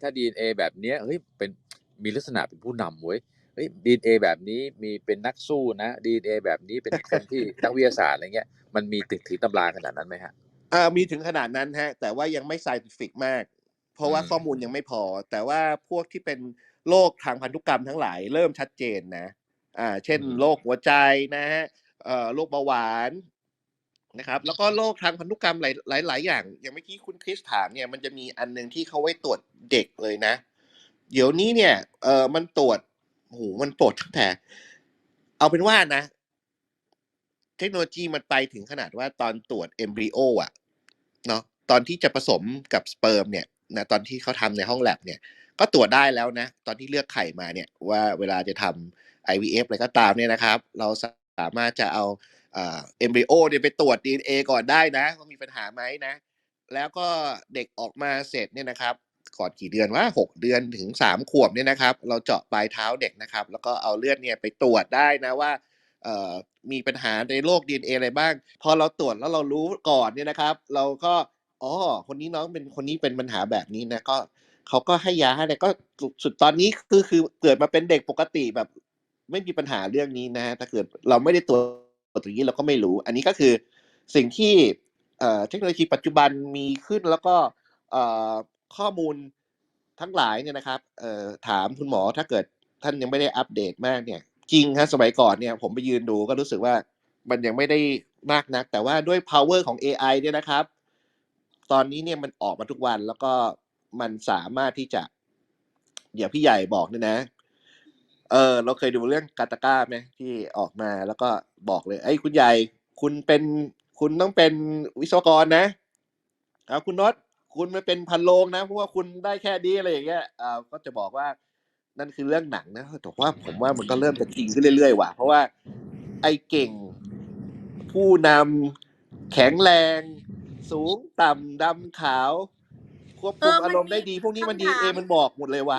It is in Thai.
ถ้า DNA แบบเนี้ยเฮ้ยเป็นมีลักษณะเป็นผู้นำเว้ยเฮ้ย DNA แบบนี้มีเป็นนักสู้นะ DNA แบบนี้เป็นคนที่ นักวิทยาศาสตร์อะไรเงี้ยมันมีติดถือตำราขนาดนั้นไหมครับ?อามีถึงขนาดนั้นครับแต่ว่ายังไม่ scientific มาก เพราะว่าอืม ข้อมูลยังไม่พอ แต่ว่าพวกที่เป็นโรคทางพันธุกรรมทั้งหลาย เริ่มชัดเจนนะ อ่า เช่นอืม โรคหัวใจนะครับเอ่อโรคเบาหวาน นะครับแล้วก็โรคทางพันธุกรรมหลายหลายอย่าง อย่างเมื่อกี้คุณคริสถามเนี่ยมันจะมีอันหนึ่งที่เขาไว้ตรวจเด็กเลยนะ เดี๋ยวนี้เนี่ยเออมันตรวจโอ้โฮมันตรวจตั้งแต่ เอาเป็นว่านะ เทคโนโลยีมันไปถึงขนาดว่าตอนตรวจ embryo ออะเนาะตอนที่จะผสมกับสเปิร์มเนี่ยนะตอนที่เขาทำในห้อง lab เนี่ย ก็ตรวจได้แล้วนะ ตอนที่เลือกไข่มาเนี่ย ว่าเวลาจะทำ IVF อะไรก็ตามเนี่ยนะครับ เราสามารถจะเอา เอ่า embryo เนี่ยไปตรวจ DNA ก่อนได้นะว่ามีปัญหาไหมนะ แล้วก็เด็กออกมาเสร็จเนี่ยนะครับก่อนกี่เดือนวะ6เดือนถึง 3 ขวบเนี่ยนะครับ เราเจาะปลายเท้าเด็กนะครับ แล้วก็เอาเลือดเนี่ยไปตรวจได้นะว่ามีปัญหาในโรค DNA อะไรบ้าง พอเราตรวจแล้วเรารู้ก่อนเนี่ยนะครับ เราก็อ๋อคนนี้น้องเป็นคนนี้เป็นปัญหาแบบนี้นะก็เขาก็ให้ยาให้อะไรก็สุดตอนนี้คือคือเกิดมาเป็นเด็กปกติแบบ ไม่มีปัญหาเรื่องนี้นะครับถ้าเกิดเราไม่ได้ตรวจ อย่างงี้เราก็ไม่รู้ อันนี้ก็คือสิ่งที่เทคโนโลยีปัจจุบันมีขึ้นแล้วก็ข้อมูลทั้งหลายเนี่ยนะครับถามคุณหมอถ้าเกิดท่านยังไม่ได้อัปเดตมากเนี่ยจริงครับสมัยก่อนเนี่ยผมไปยืนดูก็รู้สึกว่ามันยังไม่ได้มากนัก แต่ว่าด้วยพาวเวอร์ของเอไอเนี่ยนะครับ ตอนนี้เนี่ยมันออกมาทุกวันแล้วก็มันสามารถที่จะอย่างพี่ใหญ่บอกเนี่ยนะ เออ เราเคยดูเรื่อง Gattaca ไหม?ที่ออกมาแล้วก็บอกเลยเฮ้ยคุณใหญ่คุณเป็นคุณต้องเป็นวิศวกรนะอ้าวคุณน็อตคุณมาเป็นพันโรงนะเพราะว่าคุณได้แค่นี้อะไรอย่างเงี้ยอ่าก็จะบอกว่านั่นคือเรื่องหนังนะแต่ว่าผมว่ามันก็เริ่มจะจริงขึ้นเรื่อยๆว่ะเพราะว่าไอ้เก่ง ผู้นำแข็งแรง สูงต่ำดำขาว ควบเอคุมออามันรมณ์มีได้ดี พวกนี้คำมันถา DNA มมันบอกหมดเลยว่ะ